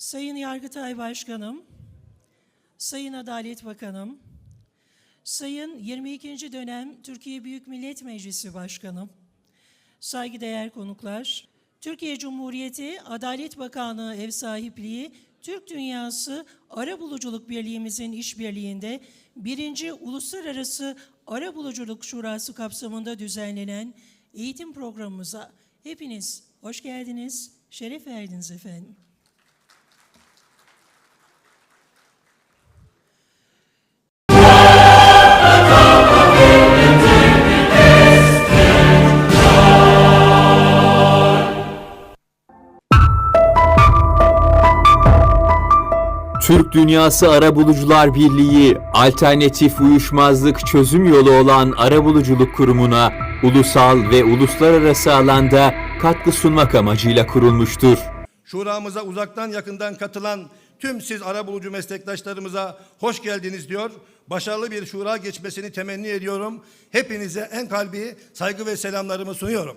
Sayın Yargıtay Başkanım, Sayın Adalet Bakanım, Sayın 22. dönem Türkiye Büyük Millet Meclisi Başkanım, saygıdeğer konuklar, Türkiye Cumhuriyeti Adalet Bakanlığı ev sahipliği Türk Dünyası Arabuluculuk Birliğimizin işbirliğinde birinci Uluslararası Arabuluculuk Şurası kapsamında düzenlenen eğitim programımıza hepiniz hoş geldiniz, şeref verdiniz efendim. Türk Dünyası Arabulucular Birliği, alternatif uyuşmazlık çözüm yolu olan Arabuluculuk Kurumu'na ulusal ve uluslararası alanda katkı sunmak amacıyla kurulmuştur. Şuramıza uzaktan yakından katılan tüm siz arabulucu meslektaşlarımıza hoş geldiniz diyor. Başarılı bir şura geçmesini temenni ediyorum. Hepinize en kalbi saygı ve selamlarımı sunuyorum.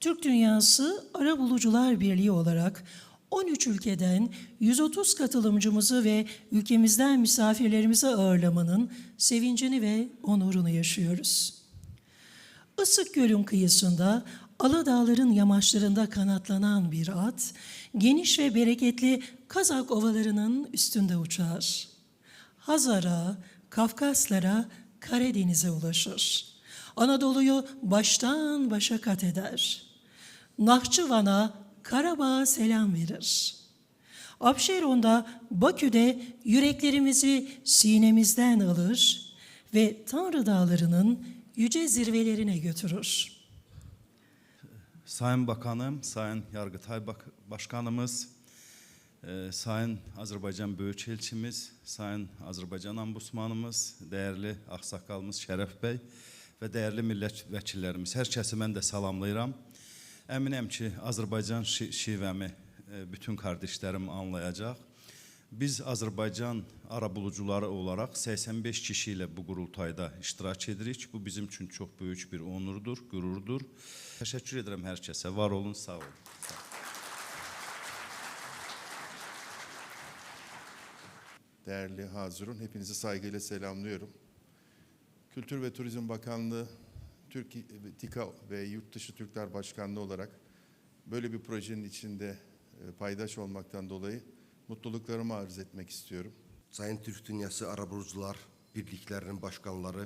Türk Dünyası Arabulucular Birliği olarak 13 ülkeden 130 katılımcımızı ve ülkemizden misafirlerimizi ağırlamanın sevincini ve onurunu yaşıyoruz. Isık Göl'ün kıyısında, Aladağların yamaçlarında kanatlanan bir at, geniş ve bereketli Kazak ovalarının üstünde uçar. Hazar'a, Kafkaslara, Karadeniz'e ulaşır. Anadolu'yu baştan başa kat eder. Nahçıvan'a, Karabağ'a selam verir. Abşeron'da, Bakü'de yüreklerimizi sinemizden alır ve Tanrı Dağları'nın yüce zirvelerine götürür. Sayın Bakanım, Sayın Yargıtay Başkanımız, e, Sayın Azerbaycan Büyükelçimiz, Sayın Azerbaycan Ambusmanımız, değerli Aksakalımız Şeref Bey ve değerli millət vəkillərimiz, hər kəsi mən salamlayıram. Əminəm ki, Azərbaycan şi- şivəmi e, bütün kardeşlerim anlayacaq. Biz Azərbaycan arabulucuları olaraq 85 kişi ilə bu qurultayda iştirak edirik. Bu bizim üçün çox böyük bir onurdur, qürurdur. Təşəkkür edirəm hər kəsə. Var olun, sağ olun. Değerli Hazirun, hepinizi saygıyla selamlıyorum. Kültür ve Turizm Bakanlığı, Türk TİKA ve Yurtdışı Türkler Başkanlığı olarak böyle bir projenin içinde e, paydaş olmaktan dolayı mutluluklarımı arz etmek istiyorum. Sayın Türk Dünyası Arabulucular Birliklərinin başkanları,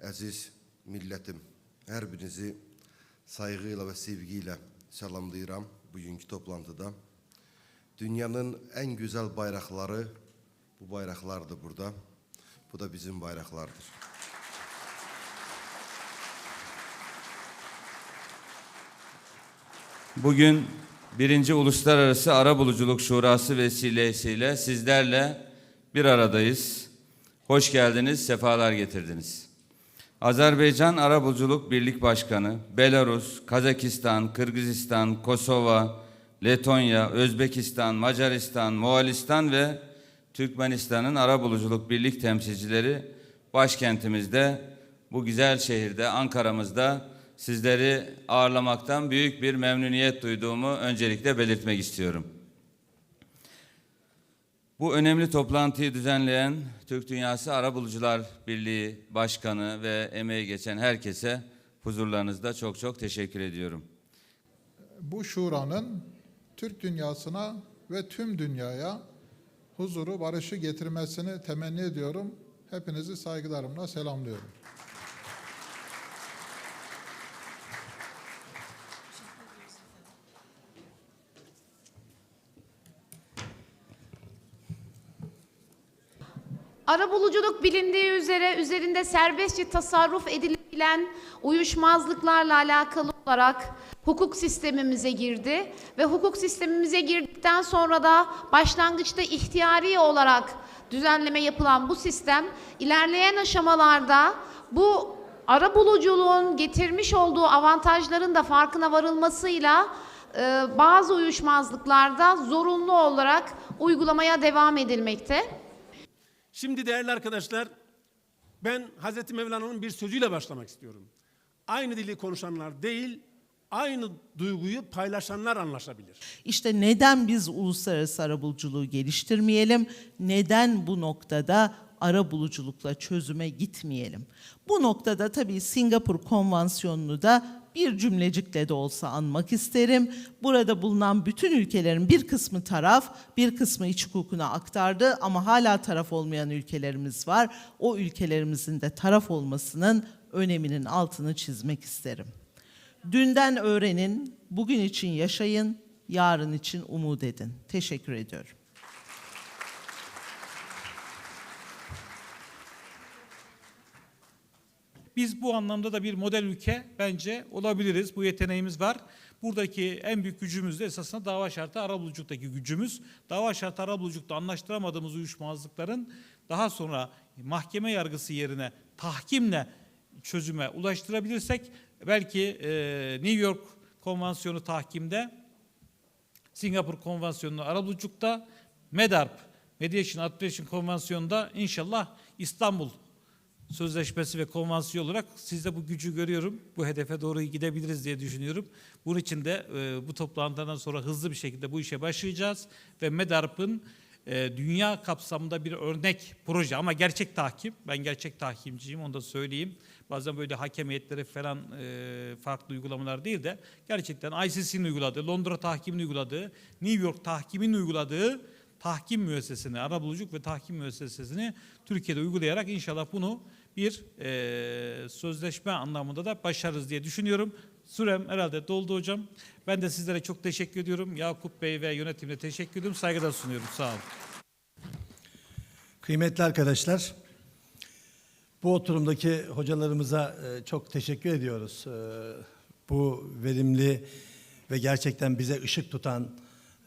əziz millətim, hər birinizi sayğıyla və sevgi ilə salamlayıram bugünkü toplantıda. Dünyanın en güzel bayrakları bu bayraklardır burada. Bu da bizim bayraklardır. Bugün birinci Uluslararası Arabuluculuk Şurası vesilesiyle sizlerle bir aradayız. Hoş geldiniz, sefalar getirdiniz. Azerbaycan Arabuluculuk Birlik Başkanı, Belarus, Kazakistan, Kırgızistan, Kosova, Letonya, Özbekistan, Macaristan, Moğolistan ve Türkmenistan'ın Arabuluculuk Birlik temsilcileri başkentimizde, bu güzel şehirde, Ankara'mızda sizleri ağırlamaktan büyük bir memnuniyet duyduğumu öncelikle belirtmek istiyorum. Bu önemli toplantıyı düzenleyen Türk Dünyası Arabulucular Birliği Başkanı ve emeği geçen herkese huzurlarınızda çok çok teşekkür ediyorum. bu şuranın Türk dünyasına ve tüm dünyaya huzuru, barışı getirmesini temenni ediyorum. Hepinizi saygılarımla selamlıyorum. Arabuluculuk bilindiği üzere üzerinde serbestçe tasarruf edilebilen uyuşmazlıklarla alakalı olarak hukuk sistemimize girdi ve hukuk sistemimize girdikten sonra da başlangıçta ihtiyari olarak düzenleme yapılan bu sistem ilerleyen aşamalarda bu arabuluculuğun getirmiş olduğu avantajların da farkına varılmasıyla e, bazı uyuşmazlıklarda zorunlu olarak uygulamaya devam edilmekte. Şimdi değerli arkadaşlar, ben Hazreti Mevlana'nın bir sözüyle başlamak istiyorum. Aynı dili konuşanlar değil, aynı duyguyu paylaşanlar anlaşabilir. İşte neden biz uluslararası arabuluculuğu geliştirmeyelim? Neden bu noktada arabuluculukla çözüme gitmeyelim? Bu noktada tabii Singapur Konvansiyonu'nu da bir cümlecikle de olsa anmak isterim. Burada bulunan bütün ülkelerin bir kısmı taraf, bir kısmı iç hukukuna aktardı ama hala taraf olmayan ülkelerimiz var. O ülkelerimizin de taraf olmasının öneminin altını çizmek isterim. Dünden öğrenin, bugün için yaşayın, yarın için umut edin. Teşekkür ediyorum. Biz bu anlamda da bir model ülke bence olabiliriz. Bu yeteneğimiz var. Buradaki en büyük gücümüz de esasında dava şartı arabuluculuk'taki gücümüz. Dava şartı arabuluculuk'ta anlaştıramadığımız uyuşmazlıkların daha sonra mahkeme yargısı yerine tahkimle çözüme ulaştırabilirsek belki e, New York Konvansiyonu tahkimde Singapur Konvansiyonu arabuluculukta MEDARP Mediation Arbitration Konvansiyonu'nda inşallah İstanbul Sözleşmesi ve konvansiyon olarak sizde bu gücü görüyorum. Bu hedefe doğru gidebiliriz diye düşünüyorum. Bunun için de e, bu toplantıdan sonra hızlı bir şekilde bu işe başlayacağız. Ve MEDARP'ın e, dünya kapsamında bir örnek proje ama gerçek tahkim. Ben gerçek tahkimciyim onu da söyleyeyim. Bazen böyle hakem heyetleri falan e, farklı uygulamalar değil de gerçekten ICC'nin uyguladığı, Londra tahkimin uyguladığı, New York tahkimin uyguladığı tahkim müessesesini, arabuluculuk ve tahkim müessesesini Türkiye'de uygulayarak inşallah bunu bir e, sözleşme anlamında da başarırız diye düşünüyorum. Sürem herhalde doldu hocam. Ben de sizlere çok teşekkür ediyorum. Yakup Bey ve yönetimine teşekkür ediyorum. Saygılar sunuyorum. Sağ olun. Kıymetli arkadaşlar, bu oturumdaki hocalarımıza e, çok teşekkür ediyoruz. E, Bu verimli ve gerçekten bize ışık tutan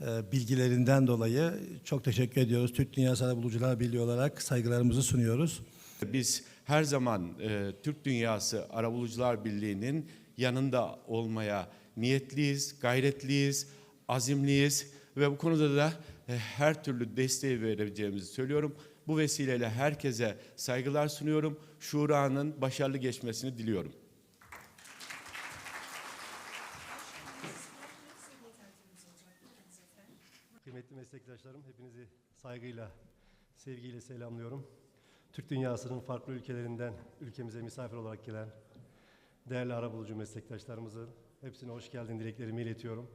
e, bilgilerinden dolayı çok teşekkür ediyoruz. Türk Dünyası Arabulucular Birliği olarak saygılarımızı sunuyoruz. Biz her zaman e, Türk Dünyası Arabulucular Birliği'nin yanında olmaya niyetliyiz, gayretliyiz, azimliyiz ve bu konuda da e, her türlü desteği vereceğimizi söylüyorum. Bu vesileyle herkese saygılar sunuyorum. Şura'nın başarılı geçmesini diliyorum. Kıymetli meslektaşlarım, hepinizi saygıyla, sevgiyle selamlıyorum. Türk dünyasının farklı ülkelerinden ülkemize misafir olarak gelen değerli arabulucu meslektaşlarımızın hepsine hoş geldin dileklerimi iletiyorum.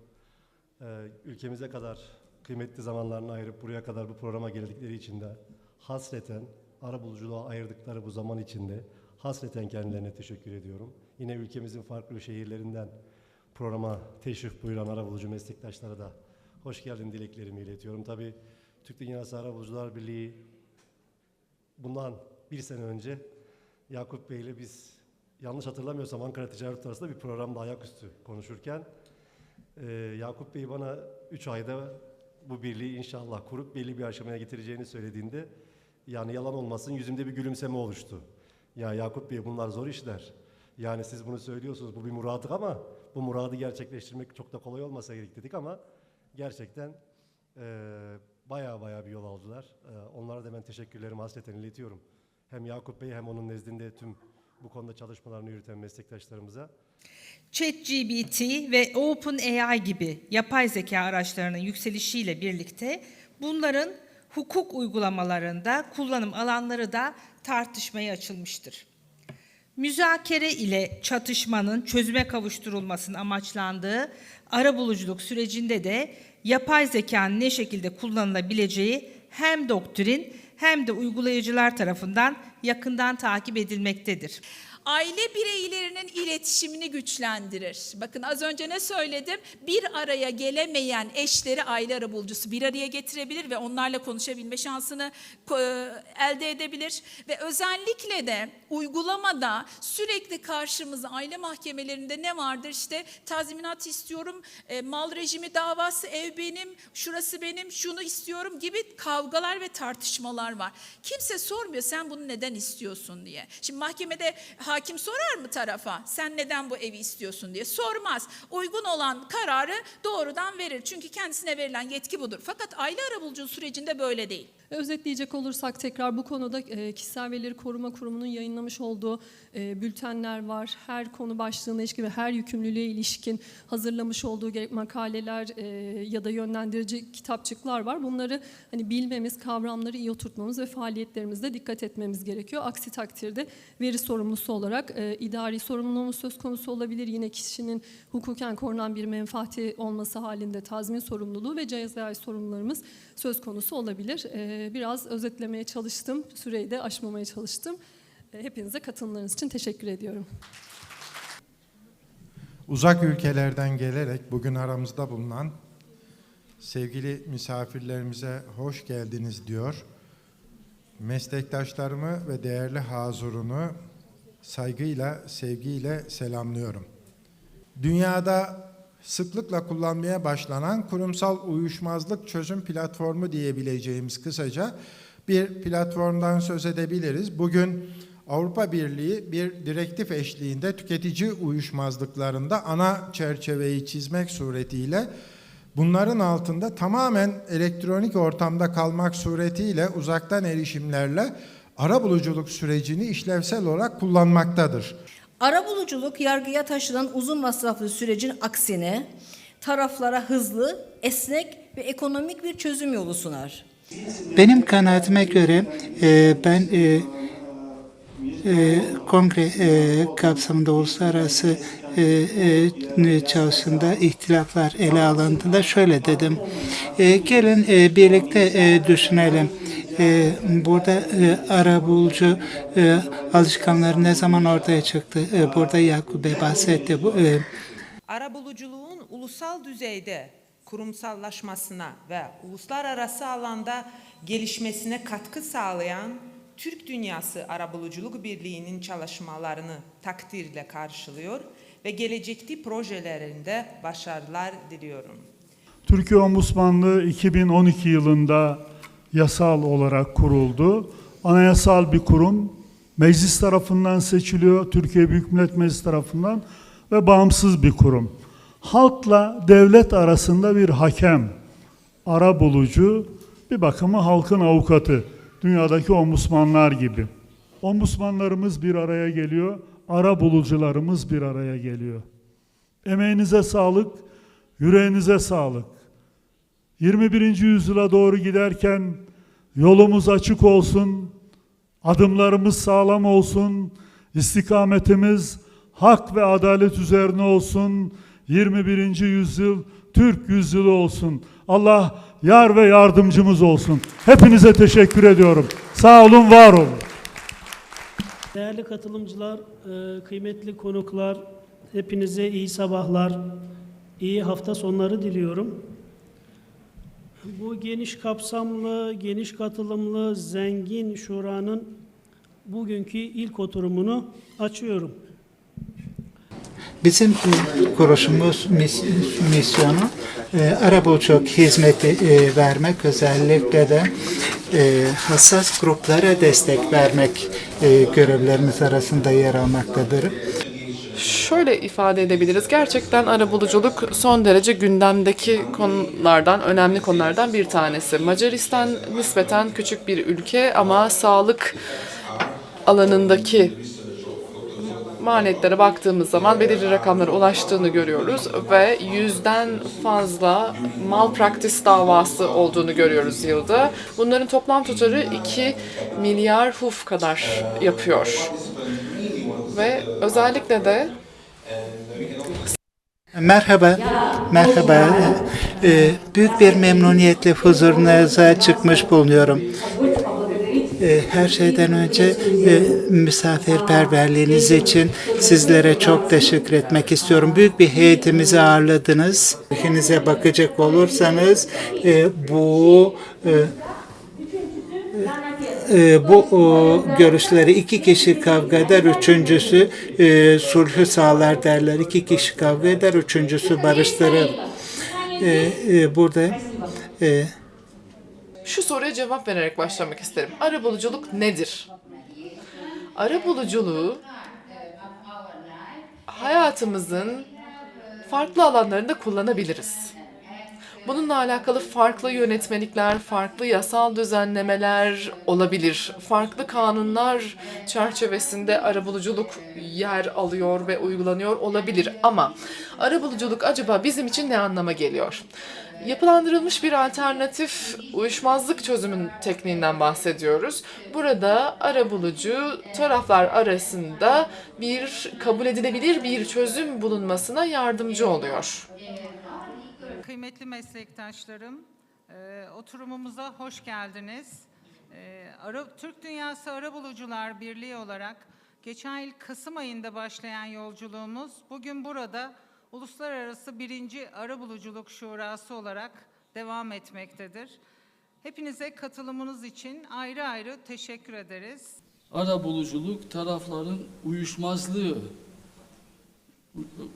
Ee, ülkemize kadar kıymetli zamanlarını ayırıp buraya kadar bu programa geldikleri için de hasreten arabuluculuğa ayırdıkları bu zaman içinde hasreten kendilerine teşekkür ediyorum. Yine ülkemizin farklı şehirlerinden programa teşrif buyuran arabulucu meslektaşlara da hoş geldin dileklerimi iletiyorum. Tabii Türk Dünyası Arabulucular Birliği bundan bir sene önce Yakup Bey ile biz yanlış hatırlamıyorsam Ankara Ticaret Odası'nda bir programda ayaküstü konuşurken e, Yakup Bey bana 3 ayda bu birliği inşallah kurup belli bir aşamaya getireceğini söylediğinde yani yalan olmasın yüzümde bir gülümseme oluştu. Ya Yakup Bey bunlar zor işler. Yani siz bunu söylüyorsunuz bu bir muradık ama bu muradı gerçekleştirmek çok da kolay olmasa gerek dedik ama gerçekten e, baya baya bir yol aldılar. E, onlara da ben teşekkürlerimi hasreten iletiyorum. Hem Yakup Bey hem onun nezdinde tüm bu konuda çalışmalarını yürüten meslektaşlarımıza. ChatGPT ve OpenAI gibi yapay zeka araçlarının yükselişiyle birlikte bunların hukuk uygulamalarında kullanım alanları da tartışmaya açılmıştır. Müzakere ile çatışmanın çözüme kavuşturulmasının amaçlandığı arabuluculuk sürecinde de yapay zekanın ne şekilde kullanılabileceği hem doktrin hem de uygulayıcılar tarafından yakından takip edilmektedir. Aile bireylerinin iletişimini güçlendirir. Bakın az önce ne söyledim? Bir araya gelemeyen eşleri aile arabulucusu bir araya getirebilir ve onlarla konuşabilme şansını ko- elde edebilir. Ve özellikle de uygulamada sürekli karşımıza aile mahkemelerinde ne vardır? İşte tazminat istiyorum, e, mal rejimi davası, ev benim, şurası benim, şunu istiyorum gibi kavgalar ve tartışmalar var. Kimse sormuyor sen bunu neden istiyorsun diye. Şimdi mahkemede hakim sorar mı tarafa sen neden bu evi istiyorsun diye sormaz. Uygun olan kararı doğrudan verir. Çünkü kendisine verilen yetki budur. Fakat aile arabulucu sürecinde böyle değil. Özetleyecek olursak tekrar bu konuda e, Kişisel Verileri Koruma Kurumu'nun yayınlamış olduğu e, bültenler var. Her konu başlığına ilişkin ve her yükümlülüğe ilişkin hazırlamış olduğu gerek makaleler e, ya da yönlendirici kitapçıklar var. Bunları hani bilmemiz, kavramları iyi oturtmamız ve faaliyetlerimizde dikkat etmemiz gerekiyor. Aksi takdirde veri sorumlusu olarak idari sorumluluğumuz söz konusu olabilir. Yine kişinin hukuken korunan bir menfaati olması halinde tazmin sorumluluğu ve cezai sorumlularımız söz konusu olabilir. E, biraz özetlemeye çalıştım. Süreyi de aşmamaya çalıştım. E, hepinize katılımlarınız için teşekkür ediyorum. Uzak ülkelerden gelerek bugün aramızda bulunan sevgili misafirlerimize hoş geldiniz diyor. Meslektaşlarımı ve değerli hazurunu saygıyla, sevgiyle selamlıyorum. Dünyada sıklıkla kullanmaya başlanan kurumsal uyuşmazlık çözüm platformu diyebileceğimiz kısaca bir platformdan söz edebiliriz. Bugün Avrupa Birliği bir direktif eşliğinde tüketici uyuşmazlıklarında ana çerçeveyi çizmek suretiyle bunların altında tamamen elektronik ortamda kalmak suretiyle uzaktan erişimlerle arabuluculuk sürecini işlevsel olarak kullanmaktadır. Arabuluculuk yargıya taşınan uzun masraflı sürecin aksine taraflara hızlı, esnek ve ekonomik bir çözüm yolu sunar. Benim kanaatime göre e, ben e, e, kongre e, kapsamında uluslararası e, e, çalışında ihtilaflar ele alındığında şöyle dedim. E, gelin e, birlikte e, düşünelim. E, burada e, arabulucu e, alışkanları ne zaman ortaya çıktı? E, burada Yakup Bey bahsetti. Bu, e, Arabuluculuğun ulusal düzeyde kurumsallaşmasına ve uluslararası alanda gelişmesine katkı sağlayan Türk Dünyası Arabuluculuk Birliği'nin çalışmalarını takdirle karşılıyor ve gelecekte projelerinde başarılar diliyorum. Türkiye Ombudsmanlığı 2012 yılında yasal olarak kuruldu. Anayasal bir kurum. Meclis tarafından seçiliyor. Türkiye Büyük Millet Meclisi tarafından ve bağımsız bir kurum. Halkla devlet arasında bir hakem, ara bulucu, bir bakıma halkın avukatı. Dünyadaki ombudsmanlar gibi. Ombudsmanlarımız bir araya geliyor, ara bulucularımız bir araya geliyor. Emeğinize sağlık, yüreğinize sağlık. 21. yüzyıla doğru giderken yolumuz açık olsun, adımlarımız sağlam olsun, istikametimiz hak ve adalet üzerine olsun. 21. yüzyıl Türk yüzyılı olsun. Allah yar ve yardımcımız olsun. Hepinize teşekkür ediyorum. Sağ olun, var olun. Değerli katılımcılar, e, kıymetli konuklar, hepinize iyi sabahlar, iyi hafta sonları diliyorum. Bu geniş kapsamlı, geniş katılımlı, zengin şuranın bugünkü ilk oturumunu açıyorum. Bizim e, kuruluşumuz mis- misyonu e, arabuluculuk hizmeti e, vermek özellikle de e, hassas gruplara destek vermek e, görevlerimiz arasında yer almaktadır. Şöyle ifade edebiliriz. Gerçekten arabuluculuk son derece gündemdeki konulardan, önemli konulardan bir tanesi. Macaristan nispeten küçük bir ülke ama sağlık alanındaki maliyetlere baktığımız zaman belirli rakamlara ulaştığını görüyoruz ve yüzden fazla malpraktis davası olduğunu görüyoruz yılda. Bunların toplam tutarı 2 milyar huf kadar yapıyor. Ve özellikle de Merhaba, merhaba. E, büyük bir memnuniyetle huzurunuza çıkmış bulunuyorum. E, her şeyden önce e, misafirperverliğiniz için sizlere çok teşekkür etmek istiyorum. Büyük bir heyetimizi ağırladınız. Ülkenize bakacak olursanız e, bu e, e, bu o, görüşleri iki kişi kavga eder, üçüncüsü e, sulhü sağlar derler. İki kişi kavga eder, üçüncüsü barıştırır. E, e, burada e, şu soruya cevap vererek başlamak isterim. Arabuluculuk nedir? Arabuluculuğu hayatımızın farklı alanlarında kullanabiliriz. Bununla alakalı farklı yönetmelikler, farklı yasal düzenlemeler olabilir. Farklı kanunlar çerçevesinde arabuluculuk yer alıyor ve uygulanıyor olabilir. Ama arabuluculuk acaba bizim için ne anlama geliyor? Yapılandırılmış bir alternatif uyuşmazlık çözümün tekniğinden bahsediyoruz. Burada arabulucu taraflar arasında bir kabul edilebilir bir çözüm bulunmasına yardımcı oluyor. Kıymetli meslektaşlarım, e, oturumumuza hoş geldiniz. E, Ara- Türk Dünyası Arabulucular Birliği olarak geçen yıl Kasım ayında başlayan yolculuğumuz bugün burada Uluslararası Birinci Arabuluculuk Şurası olarak devam etmektedir. Hepinize katılımınız için ayrı ayrı teşekkür ederiz. Arabuluculuk tarafların uyuşmazlığı,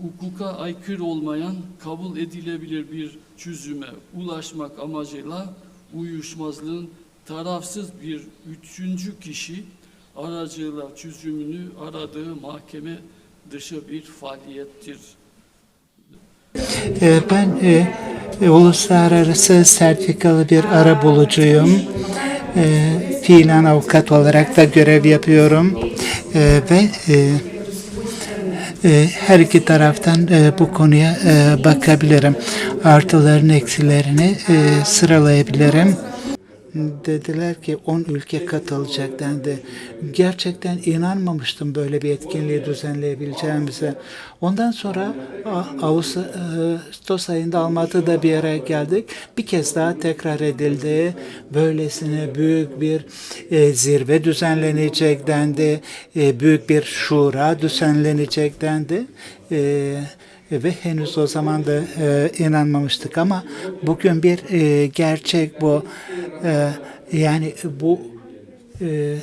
hukuka aykırı olmayan kabul edilebilir bir çözüme ulaşmak amacıyla uyuşmazlığın tarafsız bir üçüncü kişi aracıyla çözümünü aradığı mahkeme dışı bir faaliyettir. E, Ben e, e, uluslararası sertifikalı bir arabulucuyum. E, fiilen avukat olarak da görev yapıyorum. E, ve e, e, her iki taraftan e, bu konuya e, bakabilirim. Artılarını, eksilerini e, sıralayabilirim. Dediler ki 10 ülke katılacak dendi. Gerçekten inanmamıştım böyle bir etkinliği düzenleyebileceğimize. Ondan sonra A- Ağustos ayında Almatı'da bir araya geldik. Bir kez daha tekrar edildi. Böylesine büyük bir e, zirve düzenlenecek dendi. E, büyük bir şura düzenlenecek dendi. E, ve henüz o zaman da e, inanmamıştık ama bugün bir e, gerçek bu. E, yani bu e,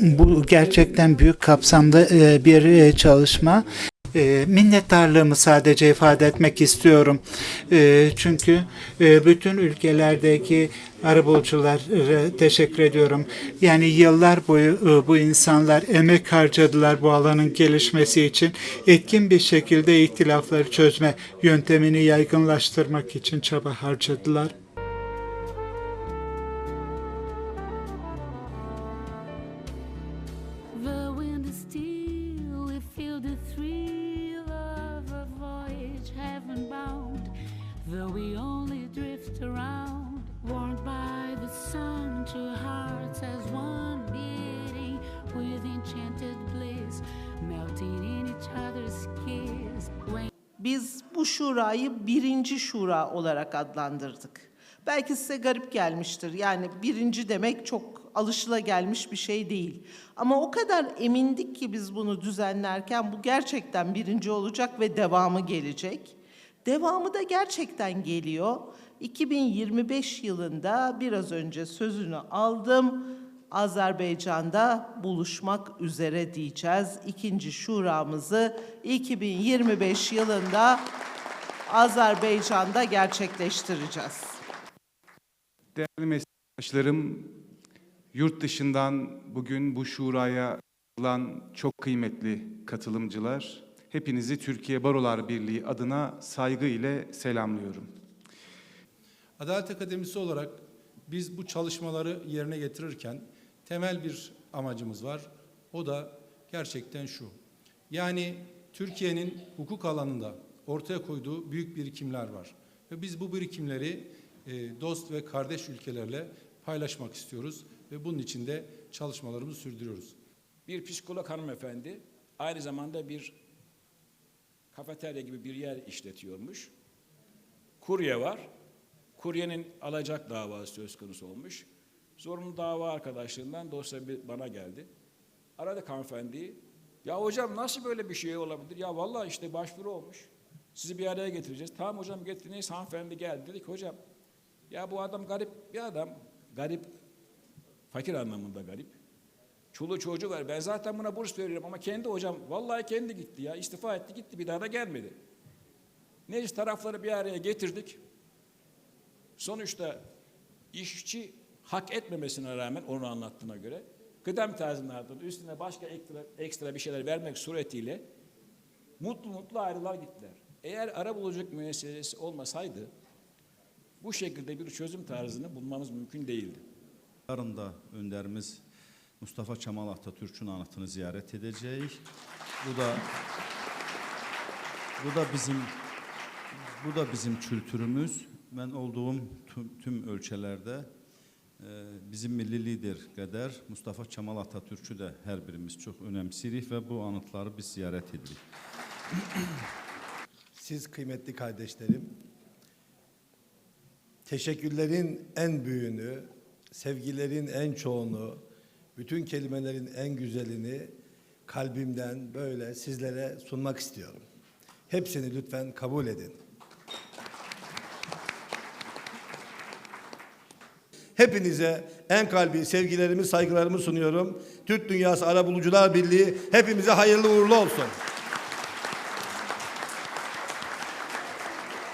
bu gerçekten büyük kapsamlı e, bir e, çalışma. E, minnettarlığımı sadece ifade etmek istiyorum. E, çünkü e, bütün ülkelerdeki arabuluculara teşekkür ediyorum. Yani yıllar boyu e, bu insanlar emek harcadılar bu alanın gelişmesi için. Etkin bir şekilde ihtilafları çözme yöntemini yaygınlaştırmak için çaba harcadılar. Though we only drift around, warmed by the sun, two hearts as one beating with enchanted bliss, melting in each other's kiss. When Biz bu şurayı birinci şura olarak adlandırdık. Belki size garip gelmiştir. Yani birinci demek çok alışılagelmiş bir şey değil. Ama o kadar emindik ki biz bunu düzenlerken bu gerçekten birinci olacak ve devamı gelecek. Devamı da gerçekten geliyor. 2025 yılında biraz önce sözünü aldım. Azerbaycan'da buluşmak üzere diyeceğiz. İkinci şuramızı 2025 yılında Azerbaycan'da gerçekleştireceğiz. Değerli meslektaşlarım, yurt dışından bugün bu şuraya katılan çok kıymetli katılımcılar, hepinizi Türkiye Barolar Birliği adına saygı ile selamlıyorum. Adalet Akademisi olarak biz bu çalışmaları yerine getirirken temel bir amacımız var. O da gerçekten şu. Yani Türkiye'nin hukuk alanında ortaya koyduğu büyük birikimler var. Ve biz bu birikimleri e, dost ve kardeş ülkelerle paylaşmak istiyoruz ve bunun için de çalışmalarımızı sürdürüyoruz. Bir psikolog hanımefendi aynı zamanda bir kafeterya gibi bir yer işletiyormuş. Kurye var. Kuryenin alacak davası söz konusu olmuş. Zorunlu dava arkadaşlığından dosya bir- bana geldi. Aradık hanımefendiyi. Ya hocam nasıl böyle bir şey olabilir? Ya vallahi işte başvuru olmuş. Sizi bir araya getireceğiz. Tamam hocam getirin. Neyse hanımefendi geldi. Dedik hocam ya bu adam garip bir adam. Garip, fakir anlamında garip. Çoluğu çocuğu var. Ben zaten buna burs veriyorum ama kendi hocam vallahi kendi gitti ya. istifa etti gitti bir daha da gelmedi. Neyse tarafları bir araya getirdik. Sonuçta işçi hak etmemesine rağmen onu anlattığına göre kıdem tazminatının üstüne başka ekstra, ekstra bir şeyler vermek suretiyle mutlu mutlu ayrılar gittiler. Eğer arabuluculuk müessesesi olmasaydı bu şekilde bir çözüm tarzını bulmamız mümkün değildi. Yarın da önderimiz Mustafa Kemal Atatürk'ün anıtını ziyaret edeceğiz. Bu da bu da bizim bu da bizim kültürümüz. Ben olduğum tüm, tüm ölçelerde e, bizim milli lider kadar Mustafa Kemal Atatürk'ü de her birimiz çok önemsirik ve bu anıtları biz ziyaret edirik. Siz kıymetli kardeşlerim, teşekkürlerin en büyüğünü, sevgilerin en çoğunu, bütün kelimelerin en güzelini kalbimden böyle sizlere sunmak istiyorum. Hepsini lütfen kabul edin. Hepinize en kalbi sevgilerimi, saygılarımı sunuyorum. Türk Dünyası Arabulucular Birliği hepimize hayırlı uğurlu olsun.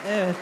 Evet.